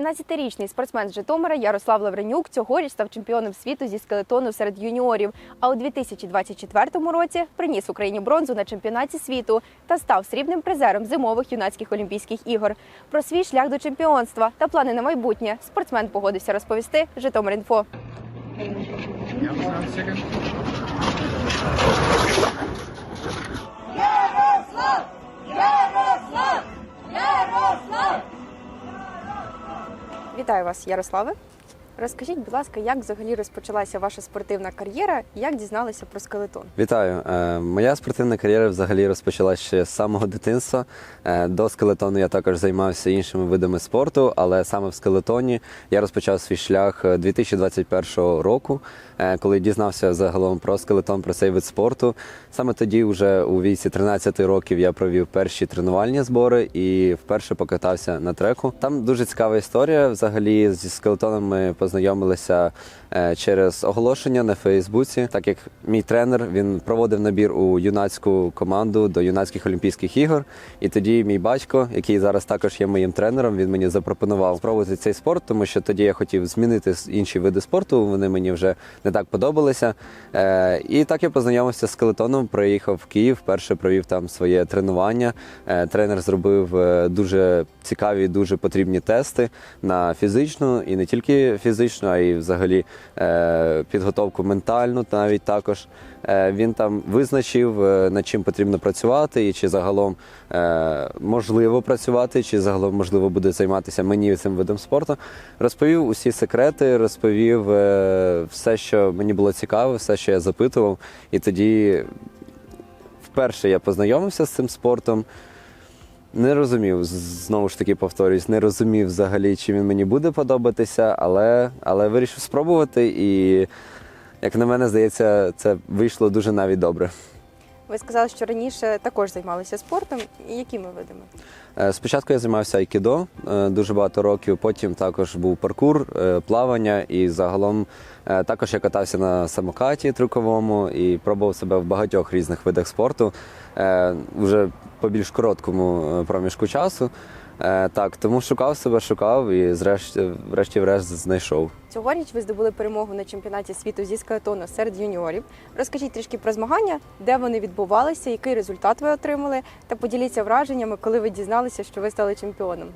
18-річний спортсмен з Житомира Ярослав Лавренюк цьогоріч став чемпіоном світу зі скелетону серед юніорів. А у 2024 році приніс Україні бронзу на чемпіонаті світу та став срібним призером зимових юнацьких олімпійських ігор. Про свій шлях до чемпіонства та плани на майбутнє спортсмен погодився розповісти Житомир.Інфо. Yeah, one second. Вітаю вас, Ярославе. Розкажіть, будь ласка, як взагалі розпочалася ваша спортивна кар'єра і як дізналися про скелетон? Вітаю. Е, Моя спортивна кар'єра взагалі розпочалася ще з самого дитинства. Е, До скелетону я також займався іншими видами спорту, але саме в скелетоні я розпочав свій шлях е, 2021 року, е, коли дізнався загалом про скелетон, про цей вид спорту. Саме тоді, вже у віці 13 років, я провів перші тренувальні збори і вперше покатався на треку. Там дуже цікава історія. Взагалі зі скелетоном ми е, через оголошення на Фейсбуці, так як мій тренер він проводив набір у юнацьку команду до юнацьких олімпійських ігор. І тоді мій батько, який зараз також є моїм тренером, він мені запропонував спробувати цей спорт, тому що тоді я хотів змінити інші види спорту. Вони мені вже не так подобалися. Е, І так я познайомився з скелетоном, приїхав в Київ, вперше провів там своє тренування. Е, Тренер зробив е, дуже цікаві, дуже потрібні тести на фізичну і не тільки фізичну, а й взагалі е, підготовку ментальну навіть також. Е, Він там визначив, е, над чим потрібно працювати, і чи загалом е, можливо працювати, чи загалом можливо буде займатися мені цим видом спорту. Розповів усі секрети, розповів е, все, що мені було цікаво, все, що я запитував. І тоді вперше я познайомився з цим спортом. Не розумів, знову ж таки повторюсь, не розумів взагалі, чи він мені буде подобатися, але, але вирішив спробувати і, як на мене, здається, це вийшло дуже навіть добре. Ви сказали, що раніше також займалися спортом. І якими видами? Е, Спочатку я займався айкідо е, дуже багато років, потім також був паркур, е, плавання і загалом також я катався на самокаті трюковому і пробував себе в багатьох різних видах спорту вже по більш короткому е, проміжку часу. Е, Так, тому шукав себе, шукав і зрешті, врешті-решт знайшов. Цьогоріч ви здобули перемогу на чемпіонаті світу зі скелетону серед юніорів. Розкажіть трішки про змагання, де вони відбувалися, який результат ви отримали, та поділіться враженнями, коли ви дізналися, що ви стали чемпіоном.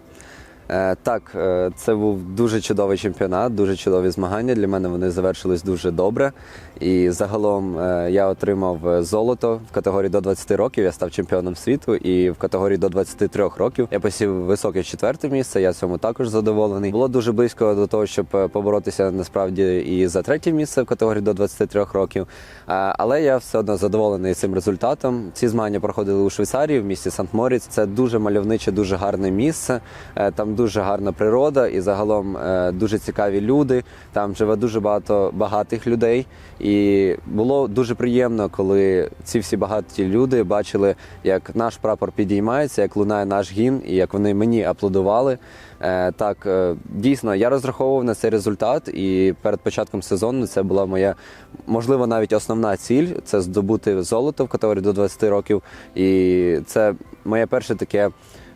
Е, Так, е, це був дуже чудовий чемпіонат, дуже чудові змагання. Для мене вони завершились дуже добре. І загалом е, я отримав золото в категорії до 20 років. Я став чемпіоном світу, і в категорії до 23 років я посів високе четверте місце. Я цьому також задоволений. Було дуже близько до того, щоб поборотися насправді і за третє місце в категорії до 23 років. Але я все одно задоволений цим результатом. Ці змагання проходили у Швейцарії в місті Сант-Моріц. Це дуже мальовниче, дуже гарне місце. Там дуже гарна природа і загалом е, дуже цікаві люди. Там живе дуже багато багатих людей. І було дуже приємно, коли ці всі багаті люди бачили, як наш прапор підіймається, як лунає наш гімн, і як вони мені аплодували. Е, Так, е, дійсно, я розраховував на цей результат, і перед початком сезону це була моя, можливо, навіть основна ціль це здобути золото в категорії до 20 років. І це моє перше таке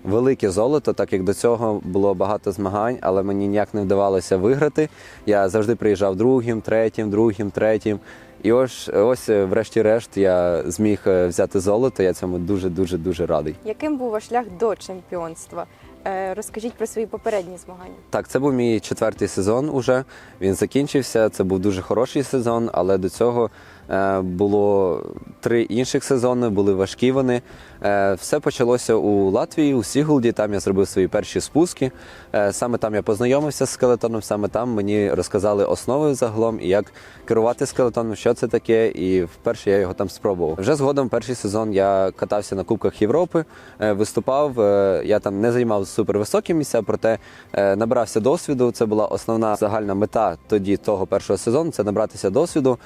велике золото, так як до цього було багато змагань, але мені ніяк не вдавалося виграти. Я завжди приїжджав другим, третім, другим, третім. І ось, ось е, врешті-решт, я зміг е, взяти золото. Я цьому дуже дуже дуже радий. Яким був ваш шлях до чемпіонства? Е, Розкажіть про свої попередні змагання. Так, це був мій четвертий сезон. Уже він закінчився. Це був дуже хороший сезон, але до цього було три інших сезони, були важкі вони. Е, все почалося у Латвії, у Сігулді. Там я зробив свої перші спуски. Е, саме там я познайомився з скелетоном. Саме там мені розказали основи загалом і як керувати скелетоном, що це таке. І вперше я його там спробував. Вже згодом перший сезон я катався на Кубках Європи, е, виступав. Я там не займав супервисокі місця, проте набрався досвіду. Це була основна загальна мета тоді того першого сезону. Це набратися досвіду.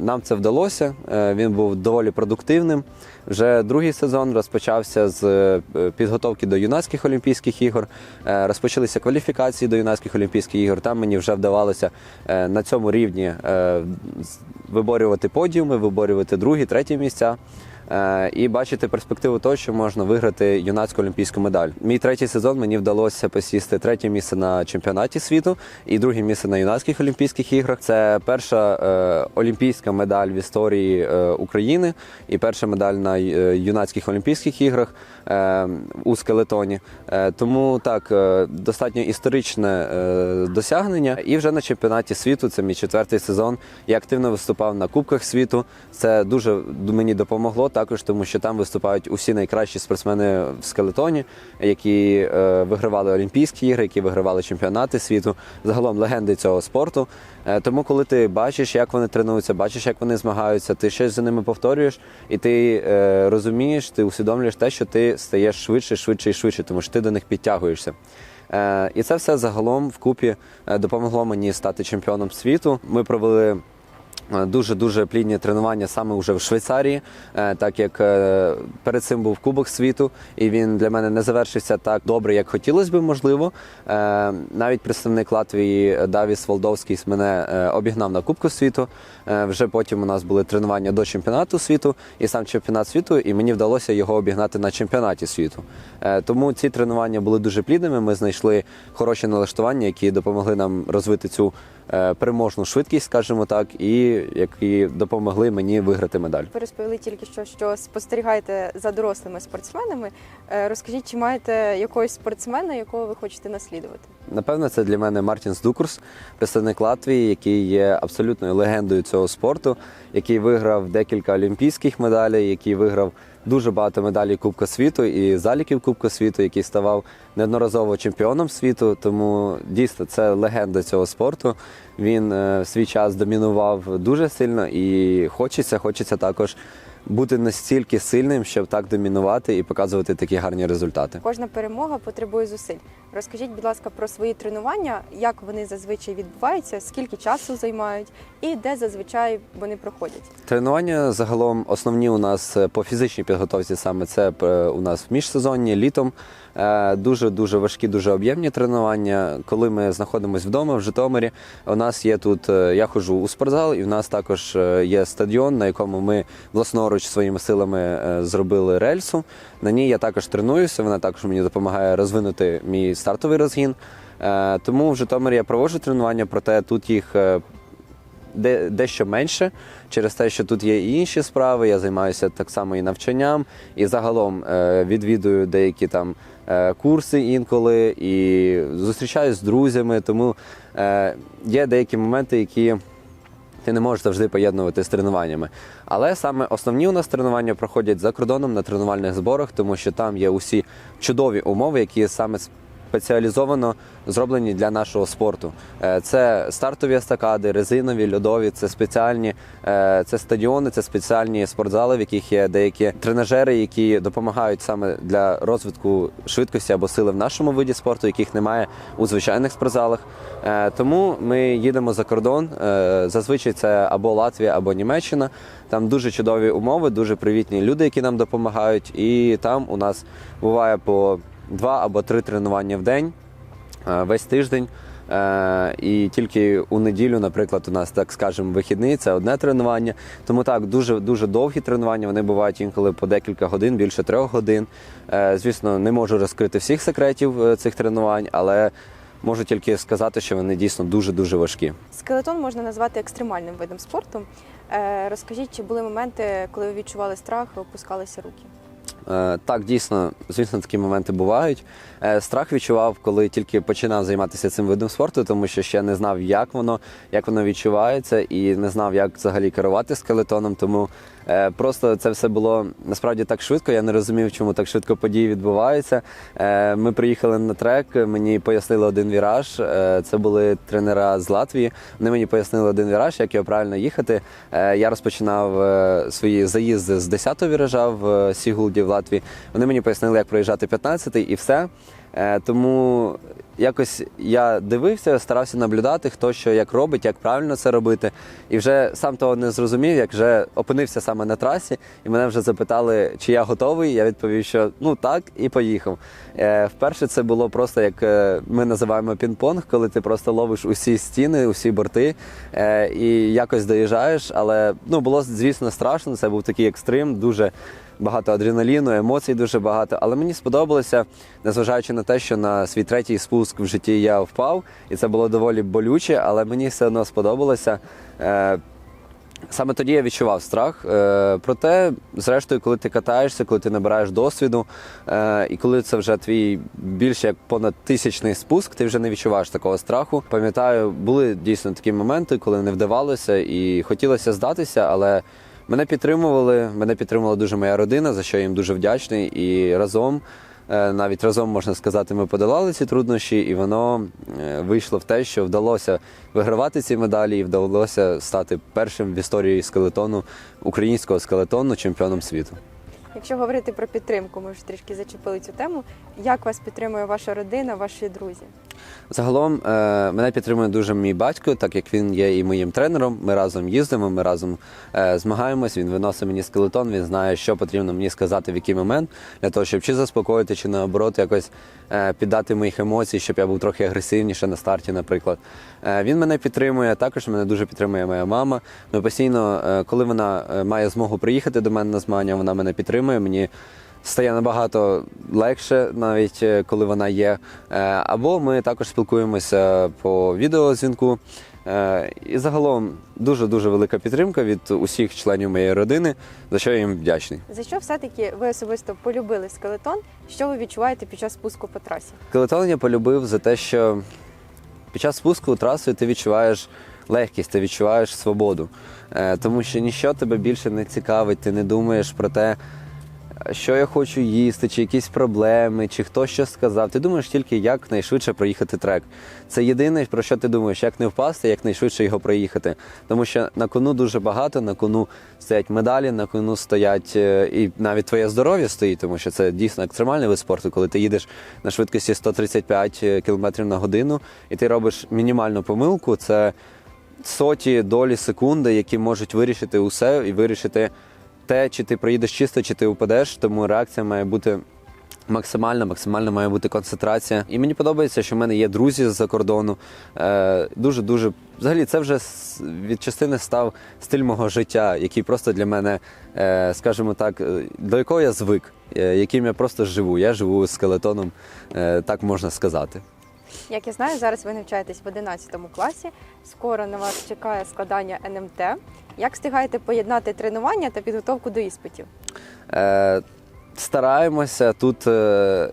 Нам це вдалося. Він був доволі продуктивним. Вже другий сезон розпочався з е, підготовки до юнацьких олімпійських ігор. Е, Розпочалися кваліфікації до юнацьких олімпійських ігор. Там мені вже вдавалося е, на цьому рівні виборювати подіуми, виборювати другі, треті місця. Е, і бачити перспективу того, що можна виграти юнацьку олімпійську медаль. Мій третій сезон мені вдалося посісти третє місце на чемпіонаті світу і друге місце на юнацьких олімпійських іграх. Це перша е, олімпійська медаль в історії е, України і перша медаль на юнацьких олімпійських іграх у скелетоні. Тому так, достатньо історичне досягнення. І вже на чемпіонаті світу, це мій четвертий сезон. Я активно виступав на Кубках світу. Це дуже мені допомогло також, тому що там виступають усі найкращі спортсмени в скелетоні, які е, вигравали Олімпійські ігри, які вигравали чемпіонати світу, загалом легенди цього спорту. Е, тому, коли ти бачиш, як вони тренуються, бачиш, як вони змагаються, ти щось за ними повторюєш, і ти е, розумієш, ти усвідомлюєш те, що ти стаєш швидше, швидше і швидше, тому що ти до них підтягуєшся. Е, і це все загалом вкупі е, допомогло мені стати чемпіоном світу. Ми провели дуже дуже плідні тренування саме вже в Швейцарії, е, так як е, перед цим був Кубок світу, і він для мене не завершився так добре, як хотілося б, можливо. Е, Навіть представник Латвії Давіс Волдовський мене е, обігнав на Кубку світу. Е, Вже потім у нас були тренування до чемпіонату світу і сам чемпіонат світу, і мені вдалося його обігнати на чемпіонаті світу. Е, Тому ці тренування були дуже плідними. Ми знайшли хороші налаштування, які допомогли нам розвити цю е, переможну швидкість, скажімо так, і які допомогли мені виграти медаль. Ви розповіли тільки що, що спостерігаєте за дорослими спортсменами. Е, Розкажіть, чи маєте якогось спортсмена, якого ви хочете наслідувати? Напевно, це для мене Мартін Здукурс, представник Латвії, який є абсолютною легендою цього спорту, який виграв декілька олімпійських медалей, який виграв дуже багато медалей Кубка світу і заліків Кубка світу, який ставав неодноразово чемпіоном світу. Тому дійсно це легенда цього спорту. Він е, в свій час домінував дуже сильно і хочеться, хочеться також бути настільки сильним, щоб так домінувати і показувати такі гарні результати. Кожна перемога потребує зусиль. Розкажіть, будь ласка, про свої тренування, як вони зазвичай відбуваються, скільки часу займають і де зазвичай вони проходять. Тренування загалом основні у нас е, по фізичній підготовці саме це е, у нас в міжсезонні, літом. Е, Дуже дуже важкі, дуже об'ємні тренування. Коли ми знаходимося вдома в Житомирі, у нас є тут. е, Я ходжу у спортзал, і в нас також е, є стадіон, на якому ми власноруч своїми силами зробили рельсу. На ній я також тренуюся. Вона також мені допомагає розвинути мій стартовий розгін. Тому в Житомирі я проводжу тренування, проте тут їх де, дещо менше через те, що тут є і інші справи. Я займаюся так само і навчанням, і загалом відвідую деякі там курси інколи і зустрічаюсь з друзями. Тому е, є деякі моменти, які. Ти не можеш завжди поєднувати з тренуваннями. Але саме основні у нас тренування проходять за кордоном на тренувальних зборах, тому що там є усі чудові умови, які саме спеціалізовано зроблені для нашого спорту. Е, Це стартові естакади, резинові, льодові, це спеціальні е, це стадіони, це спеціальні спортзали, в яких є деякі тренажери, які допомагають саме для розвитку швидкості або сили в нашому виді спорту, яких немає у звичайних спортзалах. Е, Тому ми їдемо за кордон. Зазвичай це або Латвія, або Німеччина. Там дуже чудові умови, дуже привітні люди, які нам допомагають. І там у нас буває по два або три тренування в день е, весь тиждень. Е, І тільки у неділю, наприклад, у нас так скажемо, вихідний це одне тренування. Тому так, дуже дуже довгі тренування. Вони бувають інколи по декілька годин, більше трьох годин. Е, Звісно, не можу розкрити всіх секретів цих тренувань, але можу тільки сказати, що вони дійсно дуже дуже важкі. Скелетон можна назвати екстремальним видом спорту. Розкажіть, чи були моменти, коли ви відчували страх опускалися руки? Е, Так, дійсно, звісно, такі моменти бувають. Е, Страх відчував, коли тільки починав займатися цим видом спорту, тому що ще не знав, як воно, як воно відчувається, і не знав, як взагалі керувати скелетоном. Тому е, просто це все було насправді так швидко. Я не розумів, чому так швидко події відбуваються. Ми приїхали на трек, мені пояснили один віраж. Це були тренера з Латвії. Вони мені пояснили один віраж, як його правильно їхати. Я розпочинав свої заїзди з 10-го віража в Сігулді в Латвії. Вони мені пояснили, як проїжджати 15-й і все. Е, Тому якось я дивився, старався наблюдати, хто що як робить, як правильно це робити. І вже сам того не зрозумів, як вже опинився саме на трасі, і мене вже запитали, чи я готовий. Я відповів, що ну так, і поїхав. Е, вперше це було просто як е, ми називаємо пінг-понг, коли ти просто ловиш усі стіни, усі борти і якось доїжджаєш. Але ну було звісно страшно. Це був такий екстрим, дуже багато адреналіну, емоцій дуже багато. Але мені сподобалося, незважаючи на те, що на свій третій спуск в житті я впав, і це було доволі болюче, але мені все одно сподобалося. Е, Саме тоді я відчував страх. Е, проте, зрештою, коли ти катаєшся, коли ти набираєш досвіду, е, і коли це вже твій більше як понад тисячний спуск, ти вже не відчуваєш такого страху. Пам'ятаю, були дійсно такі моменти, коли не вдавалося і хотілося здатися, але мене підтримували. Мене підтримувала дуже моя родина, за що я їм дуже вдячний. І разом, е, навіть разом можна сказати, ми подолали ці труднощі, і воно е, вийшло в те, що вдалося вигравати ці медалі, і вдалося стати першим в історії скелетону українського скелетону чемпіоном світу. Якщо говорити про підтримку, ми вже трішки зачепили цю тему. Як вас підтримує ваша родина, ваші друзі? Загалом е, мене підтримує дуже мій батько, так як він є і моїм тренером. Ми разом їздимо, ми разом е, змагаємось. Він виносить мені скелетон. Він знає, що потрібно мені сказати в який момент для того, щоб чи заспокоїти, чи наоборот якось е, піддати моїх емоцій, щоб я був трохи агресивніше на старті, наприклад. Він мене підтримує. Також мене дуже підтримує моя мама. Ми постійно, коли вона має змогу приїхати до мене на змагання, вона мене підтримує. Мені стає набагато легше, навіть е, коли вона є. Е, Або ми також спілкуємося по відеозвінку. Е, І загалом дуже дуже велика підтримка від усіх членів моєї родини, за що я їм вдячний. За що все-таки ви особисто полюбили скелетон? Що ви відчуваєте під час спуску по трасі? Скелетон я полюбив за те, що під час спуску трасою ти відчуваєш легкість, ти відчуваєш свободу. Тому що ніщо тебе більше не цікавить, ти не думаєш про те, що я хочу їсти, чи якісь проблеми, чи хто що сказав. Ти думаєш тільки, як найшвидше проїхати трек. Це єдине, про що ти думаєш, як не впасти, як найшвидше його проїхати. Тому що на кону дуже багато, на кону стоять медалі, на кону стоять е, і навіть твоє здоров'я стоїть, тому що це дійсно екстремальний вид спорту, коли ти їдеш на швидкості 135 км на годину, і ти робиш мінімальну помилку. Це соті долі секунди, які можуть вирішити усе і вирішити те, чи ти проїдеш чисто, чи ти упадеш. Тому реакція має бути максимальна, максимальна має бути концентрація. І мені подобається, що в мене є друзі з-за кордону. Е, дуже дуже взагалі, це вже від частини став стиль мого життя, який просто для мене, е, скажімо так, е, до якого я звик, яким я просто живу. Я живу скелетоном, так можна сказати. Як я знаю, зараз ви навчаєтесь в 11 класі. Скоро на вас чекає складання НМТ. Як встигаєте поєднати тренування та підготовку до іспитів? Е, стараємося. Тут е,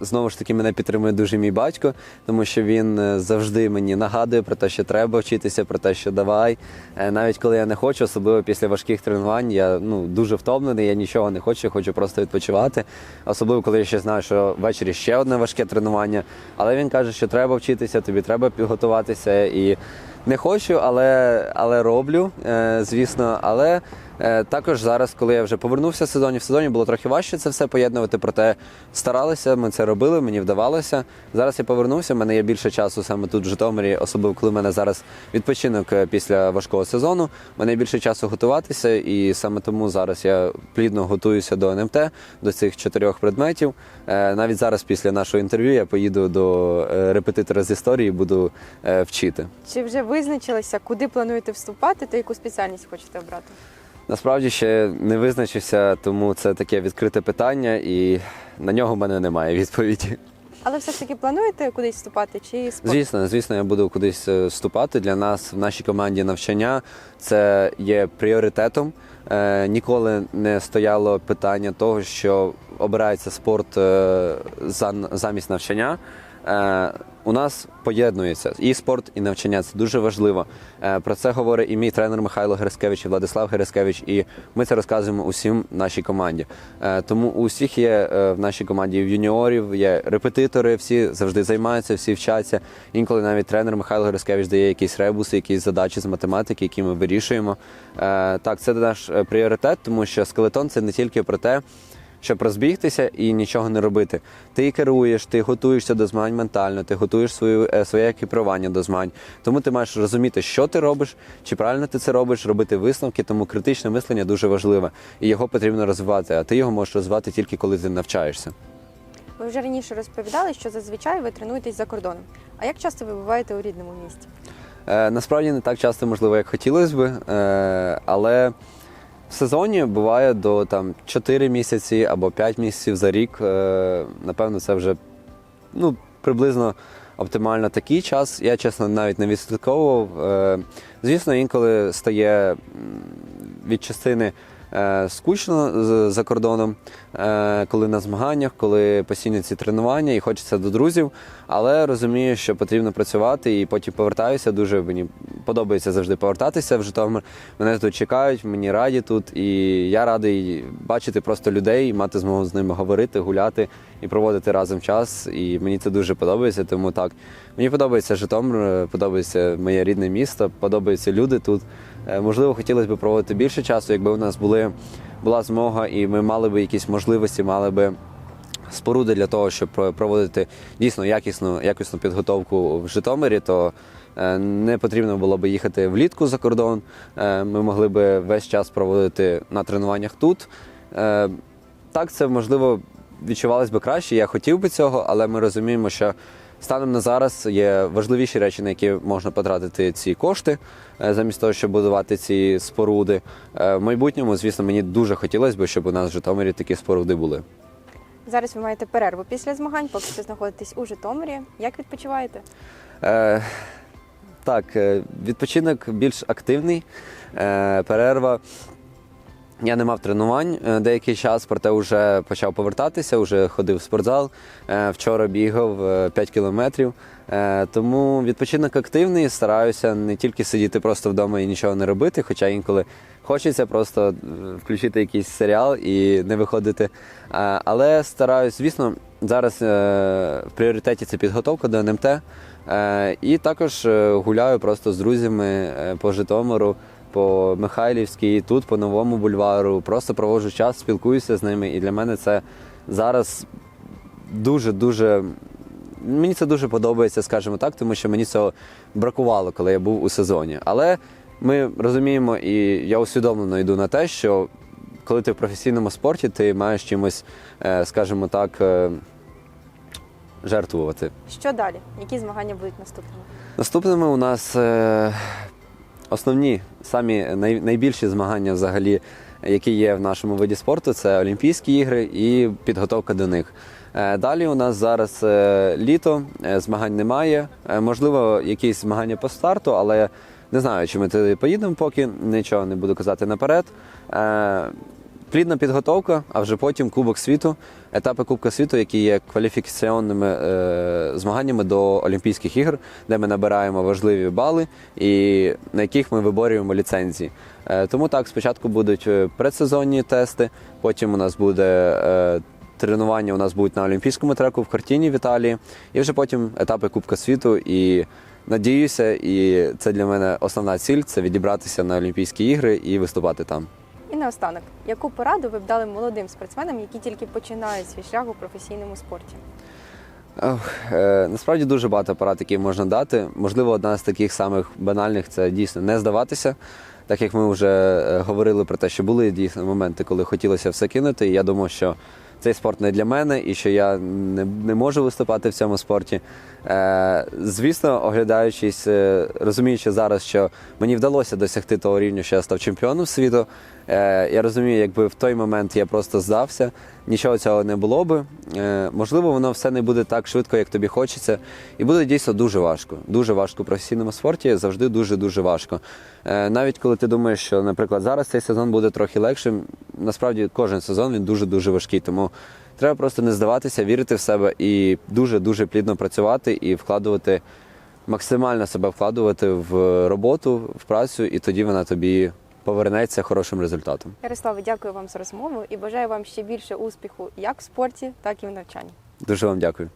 знову ж таки мене підтримує дуже мій батько, тому що він е, завжди мені нагадує про те, що треба вчитися, про те, що давай. Е, навіть коли я не хочу, особливо після важких тренувань, я ну, дуже втомлений, я нічого не хочу, хочу просто відпочивати. Особливо, коли я ще знаю, що ввечері ще одне важке тренування. Але він каже, що треба вчитися, тобі треба підготуватися. І не хочу, але, але роблю, е, звісно. Але Також зараз, коли я вже повернувся з сезоні, в сезоні було трохи важче це все поєднувати, проте старалися, ми це робили, мені вдавалося. Зараз я повернувся, в мене є більше часу саме тут в Житомирі, особливо коли в мене зараз відпочинок е, після важкого сезону. В мене є більше часу готуватися, і саме тому зараз я плідно готуюся до НМТ, до цих чотирьох предметів. Е, Навіть зараз, після нашого інтерв'ю, я поїду до е, репетитора з історії, буду е, вчити. Чи вже визначилися, куди плануєте вступати та яку спеціальність хочете обрати? Насправді ще не визначився, тому це таке відкрите питання, і на нього в мене немає відповіді. Але все ж таки плануєте кудись вступати чи спорт? Звісно, звісно, я буду кудись е, вступати. Для нас в нашій команді навчання це є пріоритетом. Е, ніколи не стояло питання того, що обирається спорт е, за, замість навчання. Е, у нас поєднується і спорт, і навчання. Це дуже важливо. Е, Про це говорить і мій тренер Михайло Герескевич, і Владислав Герескевич, і ми це розказуємо усім нашій команді. Е, Тому у всіх є е, в нашій команді в юніорів, є репетитори, всі завжди займаються, всі вчаться. Інколи навіть тренер Михайло Герескевич дає якісь ребуси, якісь задачі з математики, які ми вирішуємо. Так, це наш пріоритет, тому що скелетон це не тільки про те щоб розбігтися і нічого не робити. Ти керуєш, ти готуєшся до змагань ментально, ти готуєш свою, е, своє екіпірування до змагань. Тому ти маєш розуміти, що ти робиш, чи правильно ти це робиш, робити висновки. Тому критичне мислення дуже важливе, і його потрібно розвивати. А ти його можеш розвивати тільки коли ти навчаєшся. Ви вже раніше розповідали, що зазвичай ви тренуєтесь за кордоном. А як часто ви буваєте у рідному місті? Е, насправді не так часто, можливо, як хотілося би, е, але в сезоні буває до там 4 місяці або 5 місяців за рік. Е, напевно, це вже ну, приблизно оптимально такий час. Я чесно навіть не відслідковував. Е, звісно, інколи стає від частини. Е, Скучно за кордоном, е, коли на змаганнях, коли постійно ці тренування і хочеться до друзів, але розумію, що потрібно працювати і потім повертаюся. Дуже мені подобається завжди повертатися в Житомир. Мене тут чекають, мені раді тут, і я радий бачити просто людей, мати змогу з ними говорити, гуляти і проводити разом час. І мені це дуже подобається. Тому так мені подобається Житомир, подобається моє рідне місто, подобаються люди тут. Е, Можливо, хотілося б проводити більше часу, якби у нас були була змога, і ми мали би якісь можливості, мали би споруди для того, щоб про- проводити дійсно якісну, якісну підготовку в Житомирі, то е, не потрібно було би їхати влітку за кордон. Е, Ми могли би весь час проводити на тренуваннях тут. Так, це можливо відчувалось би краще. Я хотів би цього, але ми розуміємо, що станом на зараз є важливіші речі, на які можна потратити ці кошти, е, замість того, щоб будувати ці споруди. Е, В майбутньому, звісно, мені дуже хотілося б, щоб у нас в Житомирі такі споруди були. Зараз ви маєте перерву після змагань, поки що знаходитесь у Житомирі. Як відпочиваєте? Е, так, е, відпочинок більш активний, е, перерва. Я не мав тренувань е, деякий час, проте вже почав повертатися, вже ходив в спортзал. Е, Вчора бігав е, 5 кілометрів. Е, Тому відпочинок активний, стараюся не тільки сидіти просто вдома і нічого не робити, хоча інколи хочеться просто включити якийсь серіал і не виходити. Але стараюсь, звісно, зараз в пріоритеті це підготовка до НМТ. І також гуляю просто з друзями по Житомиру, по Михайлівській, тут по новому бульвару. Просто проводжу час, спілкуюся з ними. І для мене це зараз дуже дуже. Мені це дуже подобається, скажімо так, тому що мені цього бракувало, коли я був у сезоні. Але ми розуміємо, і я усвідомлено йду на те, що коли ти в професійному спорті, ти маєш чимось, е, скажімо так, е, жертвувати. Що далі? Які змагання будуть наступними? Наступними у нас е, основні, самі най, найбільші змагання, взагалі, які є в нашому виді спорту, це Олімпійські ігри і підготовка до них. Е, далі у нас зараз е, літо, е, змагань немає. Можливо, якісь змагання по старту, але не знаю, чи ми туди поїдемо поки, нічого не буду казати наперед. Плідна підготовка, а вже потім Кубок світу, етапи Кубка світу, які є кваліфікаційними е, змаганнями до Олімпійських ігор, де ми набираємо важливі бали і на яких ми виборюємо ліцензії. Е, тому так, спочатку будуть е, предсезонні тести, потім у нас буде. Е, Тренування у нас будуть на олімпійському треку в Картіні в Італії, і вже потім етапи Кубка світу. І надіюся, і це для мене основна ціль це відібратися на Олімпійські ігри і виступати там. Наостанок, яку пораду ви б дали молодим спортсменам, які тільки починають свій шлях у професійному спорті? Е, насправді дуже багато порад, які можна дати. Можливо, одна з таких самих банальних це дійсно не здаватися. Так як ми вже е, говорили про те, що були дійсно моменти, коли хотілося все кинути. І я думав, що цей спорт не для мене і що я не, не можу виступати в цьому спорті. Е, звісно, оглядаючись, е, розуміючи зараз, що мені вдалося досягти того рівня, що я став чемпіоном світу. Е, я розумію, якби в той момент я просто здався, нічого цього не було би. Е, можливо, воно все не буде так швидко, як тобі хочеться, і буде дійсно дуже важко. Дуже важко в професійному спорті, завжди дуже дуже важко. Е, навіть коли ти думаєш, що, наприклад, зараз цей сезон буде трохи легшим, насправді кожен сезон він дуже дуже важкий. Тому треба просто не здаватися, вірити в себе і дуже дуже плідно працювати і вкладувати. Максимально себе вкладувати в роботу, в працю, і тоді вона тобі повернеться хорошим результатом. Ярославе, дякую вам за розмову і бажаю вам ще більше успіху як в спорті, так і в навчанні. Дуже вам дякую.